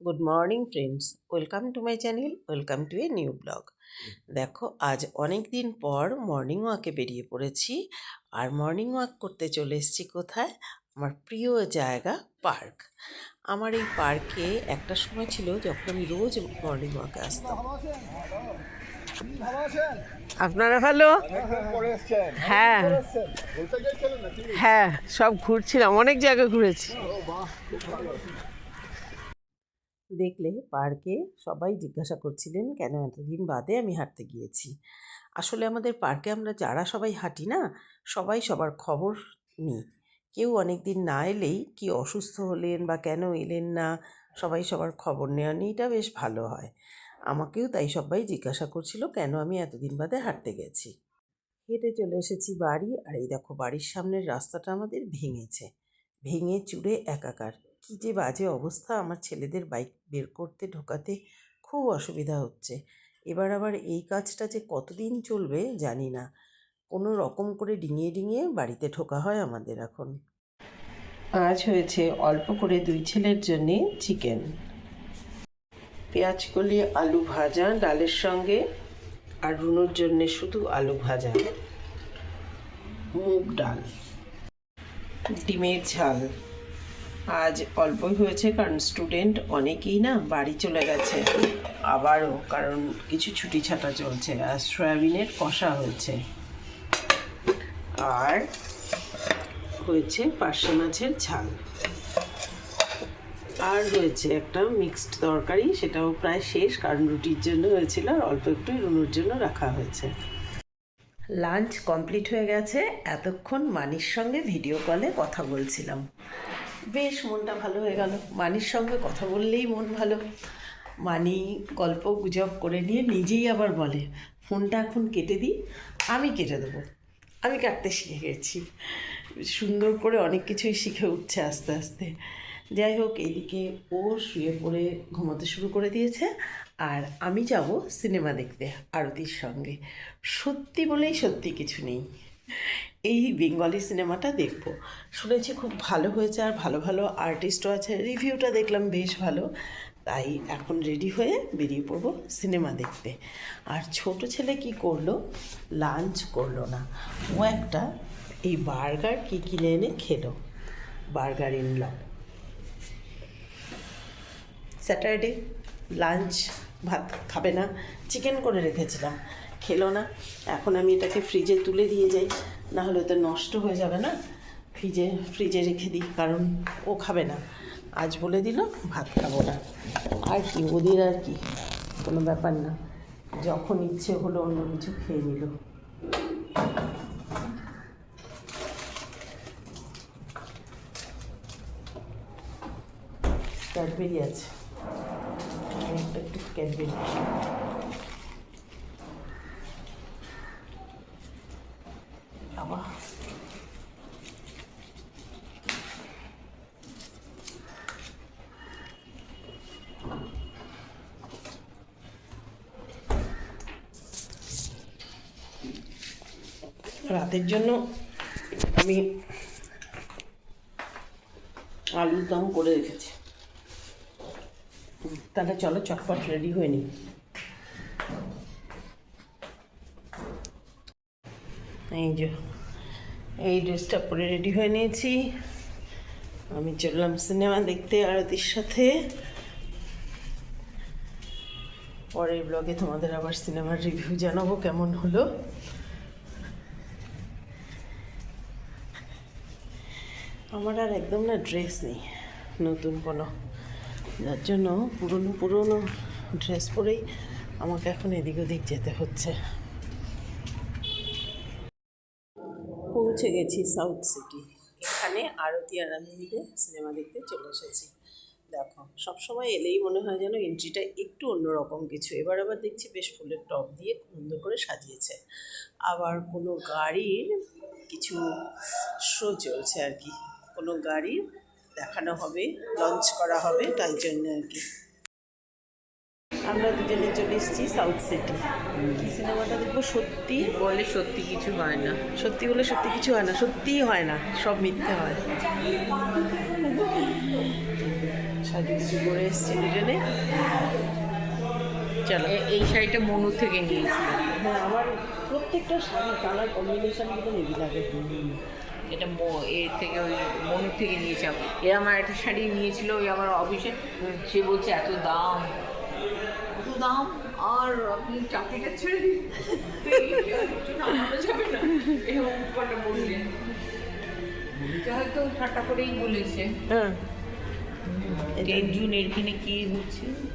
Good morning friends welcome to my channel welcome to a new blog দেখো, আজ অনেক দিন পর মর্নিং ওয়াকে বেরিয়ে পড়েছি। আর মর্নিং ওয়াক করতে চলে এসেছি কোথায়? আমার প্রিয় জায়গা পার্ক। আমার এই পার্কে একটা সময় ছিল যখন আমি রোজ মর্নিং ওয়াকে আসতাম। আপনারা ভালো? হ্যাঁ। হ্যাঁ সব ঘুরছিলাম, অনেক জায়গা ঘুরেছি। দেখলে পার্কে সবাই জিজ্ঞাসা করছিলেন, কেন এতদিন বাদে আমি হাঁটতে গিয়েছি? আসলে আমাদের পার্কে আমরা যারা সবাই হাঁটি না, সবাই সবার খবর নিই। কেউ অনেক দিন না এলেই কি অসুস্থ হলেন বা কেন এলেন না, সবাই সবার খবর নেওয়া নিয়েটা বেশ ভালো হয়। আমাকেও তাই সবাই জিজ্ঞাসা করছিল, কেন আমি এতদিন বাদে হাঁটতে গেছি? হেঁটে চলে এসেছি বাড়ি, আর এই দেখো বাড়ির সামনের রাস্তাটা আমাদের ভেঙেছে। ভেঙে চুরে একাকার। কী যে বাজে অবস্থা আমার ছেলেদের বাইক বের করতে ঢোকাতে খুব অসুবিধা হচ্ছে। এবার আবার এই কাজটা যে কতদিন চলবে জানি না। কোনো রকম করে ডিঙিয়ে ডিঙিয়ে বাড়িতে ঢোকা হয় আমাদের এখন। আজ হয়েছে অল্প করে দুই ছেলের জন্যে চিকেন। পেঁয়াজ কলি আলু ভাজা, ডালের সঙ্গে আর রুনুর জন্যে শুধু আলু ভাজা। মুগ ডাল। ডিমের ঝাল। আজ অল্পই হয়েছে, কারণ স্টুডেন্ট অনেকেই না বাড়ি চলে গেছে। আবারও, কারণ কিছু ছুটি ছাটা চলছে, আর সয়াবিনের কষা হয়েছে। আর হয়েছে পার্শে মাছের ঝাল। আর হয়েছে একটা মিক্সড তরকারি, সেটাও প্রায় শেষ, কারণ রুটির জন্য হয়েছিল, আর অল্প একটু রুনুর জন্য রাখা হয়েছে। লাঞ্চ কমপ্লিট হয়ে গেছে, এতক্ষণ মানির সঙ্গে ভিডিও কলে কথা বলছিলাম। বেশ, মনটা ভালো হয়ে গেল। মানির সঙ্গে কথা বললেই মন ভালো। মানি গল্প গুজব করে নিয়ে নিজেই আবার বলে, ফোনটা এখন কেটে দিই, আমি কেটে দেবো। আমি কাটতে শিখে গেছি। সুন্দর করে অনেক কিছুই শিখে উঠছে আস্তে আস্তে। যাই হোক, এদিকে ও শুয়ে পড়ে ঘুমোতে শুরু করে দিয়েছে আর আমি যাব সিনেমা দেখতে আরতির সঙ্গে। সত্যি বলেই সত্যি কিছু নেই। এই বেঙ্গলি সিনেমাটা দেখব। শুনেছি খুব ভালো হয়েছে আর ভালো ভালো আর্টিস্টও আছে। রিভিউটা দেখলাম বেশ ভালো। তাই এখন রেডি হয়ে বেরিয়ে পড়ব সিনেমা দেখতে। আর ছোট ছেলে কি করল? লাঞ্চ করল না। ও একটা এই বার্গার কি কিনে এনে খেলো? বার্গার ইনল স্যাটারডে লাঞ্চ ভাত খাবে না। চিকেন করে রেখেছিলাম। খেলো না। এখন আমি এটাকে ফ্রিজে তুলে দিয়ে যাই। না হলে তো নষ্ট হয়ে যাবে না। ফ্রিজে ফ্রিজে রেখে দিই, কারণ ও খাবে না। আজ বলে দিল, ভাত খাব না। আর কি, ওদের আর কি? কোনো ব্যাপার না। যখন ইচ্ছে হলো অন্য কিছু খেয়ে নিল। ক্যাডবেরি আছে। একটা একটু ক্যাডবেরি রাতের জন্য আমি আলুর দম করে রেখেছি। তাহলে চলো চটপট রেডি হয়ে নিই। এই যে, এই ড্রেসটা পরে রেডি হয়ে নিয়েছি। আমি চললাম সিনেমা দেখতে আরতির সাথে। পরের ব্লগে তোমাদের আবার সিনেমার রিভিউ জানাব কেমন হলো। আমার আর একদম না ড্রেস নেই, নতুন কোনো। যার জন্য পুরনো পুরনো ড্রেস পরেই আমাকে এখন এদিক ওদিক যেতে হচ্ছে। পৌঁছে গেছি সাউথ সিটি এখানে আরতি আর আমি মিলে সিনেমা দেখতে চলে এসেছি। দেখো, সবসময় এলেই মনে হয় যেন এন্ট্রিটা একটু অন্যরকম কিছু। এবার আবার দেখছি বেশ ফুলের টপ দিয়ে সুন্দর করে সাজিয়েছে। আবার কোনো গাড়ির কিছু শো চলছে আর কি। কোনো গাড়ি দেখানো হবে লঞ্চ করা হবে তাই জন্য আর কি। আমরা দুজনে চলে এসেছি সাউথ সিটি সিনেমাটা দেখব? সত্যি? বলে সত্যি কিছু হয় না। সত্যি বলে সত্যি কিছু হয় না। সত্যিই হয় না। সব মিথ্যে হয়। সাজুগুজু করে এসছি দুজনে। চলো। এই শাড়িটা মনুর থেকে নিয়েছিলাম হ্যাঁ আমার প্রত্যেকটা শাড়ি কালার কম্বিনেশনগুলো হেভি লাগে। এটা ম- এ থেকে ওই মনুর থেকে নিয়েছিলাম। এ আমার একটা শাড়ি নিয়েছিল ওই আমার অফিসে। সে বলছে এত দাম। এত দাম? আর আপনি চাকরিটা ছেড়ে দিন? যাবে না এরকম করে বললেন হয়তো ঠাট্টা করেই বলেছে। হ্যাঁ। জুন এখানে কি হচ্ছে?